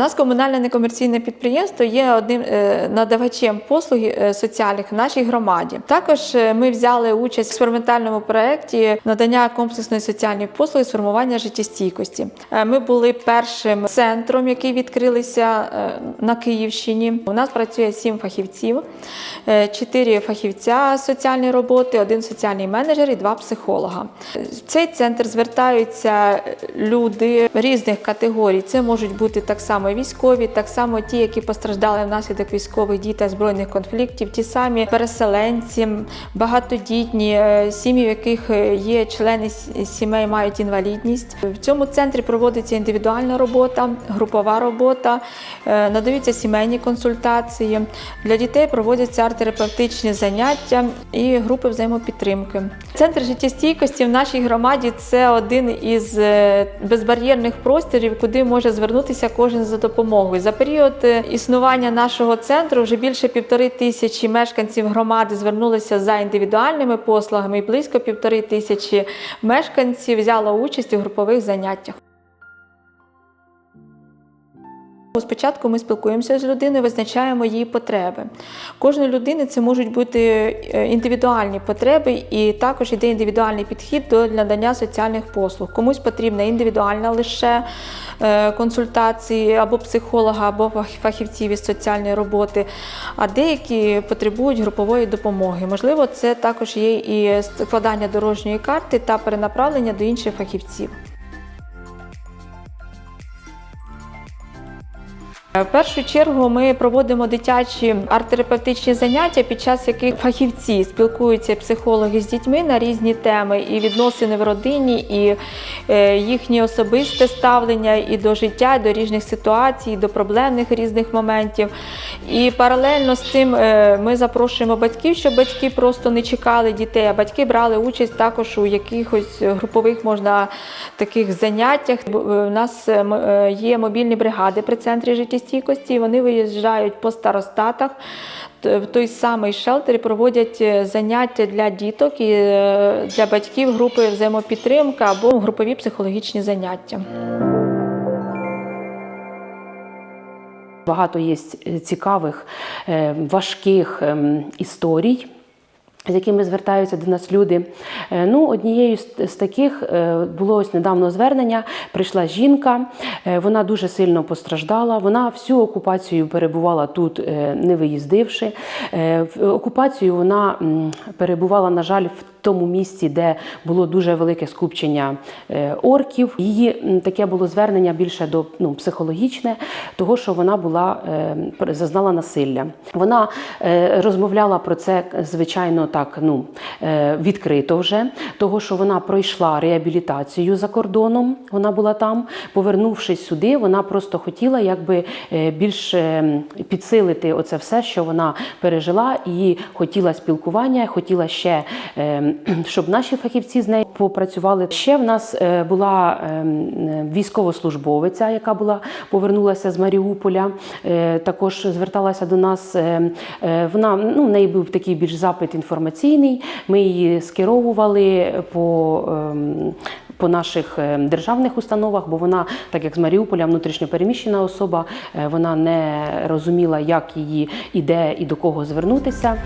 Нас комунальне некомерційне підприємство є одним е, надавачем послуг е, соціальних в нашій громаді. Також е, ми взяли участь в експериментальному проєкті надання комплексної соціальної послуги з формування життєстійкості. Ми були першим центром, який відкрилися на Київщині. У нас працює сім фахівців, чотири фахівця соціальної роботи, один соціальний менеджер і два психолога. В цей центр звертаються люди різних категорій. Це можуть бути так само військові, так само ті, які постраждали внаслідок військових дій та збройних конфліктів, ті самі переселенці, багатодітні, е, сім'ї, в яких е, є члени сімей, мають інвалідність. В цьому центрі проводиться індивідуальна робота, групова робота, е, надаються сімейні консультації. Для дітей проводяться арт-терапевтичні заняття і групи взаємопідтримки. Центр життєстійкості в нашій громаді це один із безбар'єрних просторів, куди може звернутися кожен за допомогою. За період е, існування нашого центру вже більше півтори тисячі мешканців громади звернулися за індивідуальними послугами, і близько півтори тисячі мешканців взяло участь у групових заняттях. Спочатку ми спілкуємося з людиною, визначаємо її потреби. Кожної людини це можуть бути е, індивідуальні потреби, і також йде індивідуальний підхід до надання соціальних послуг. Комусь потрібна індивідуальна лише е, консультації або психолога, або фахівців із соціальної роботи, а деякі потребують групової допомоги. Можливо, це також є і складання дорожньої карти та перенаправлення до інших фахівців. В першу чергу ми проводимо дитячі арт-терапевтичні заняття, під час яких фахівці спілкуються психологи з дітьми на різні теми і відносини в родині, і е, їхнє особисте ставлення і до життя, і до різних ситуацій, і до проблемних різних моментів. І паралельно з цим е, ми запрошуємо батьків, щоб батьки просто не чекали дітей, а батьки брали участь також у якихось групових можна таких заняттях. У нас е, е, є мобільні бригади при центрі життєстійкості. і Вони виїжджають по старостатах. В той самий шелтер і проводять е, заняття для діток і е, для батьків групи взаємопідтримка або групові психологічні заняття. Багато є цікавих, е, важких ем, історій. З якими звертаються до нас люди. Ну, однією з, таких було ось недавно звернення. Прийшла жінка, вона дуже сильно постраждала. Вона всю окупацію перебувала тут, е, не виїздивши. Е, окупацію вона перебувала, на жаль, в тому місці, де було дуже велике скупчення е, орків. Її таке було звернення більше до ну, психологічне, того, що вона була е, зазнала насилля. Вона е, розмовляла про це, звичайно, так ну е, відкрито вже, того, що вона пройшла реабілітацію за кордоном. Вона була там. Повернувшись сюди, вона просто хотіла якби е, більш е, підсилити оце все, що вона пережила, і хотіла спілкування, хотіла ще, е, щоб наші фахівці з нею попрацювали. Ще в нас була е, військовослужбовиця, яка була повернулася з Маріуполя. Також зверталася до нас. Вона ну, в неї був такий більш запит інформаційний. Ми її скеровували по. По наших е, державних установах, бо вона, так як з Маріуполя, внутрішньопереміщена особа, е, вона не розуміла, як її іде і до кого звернутися.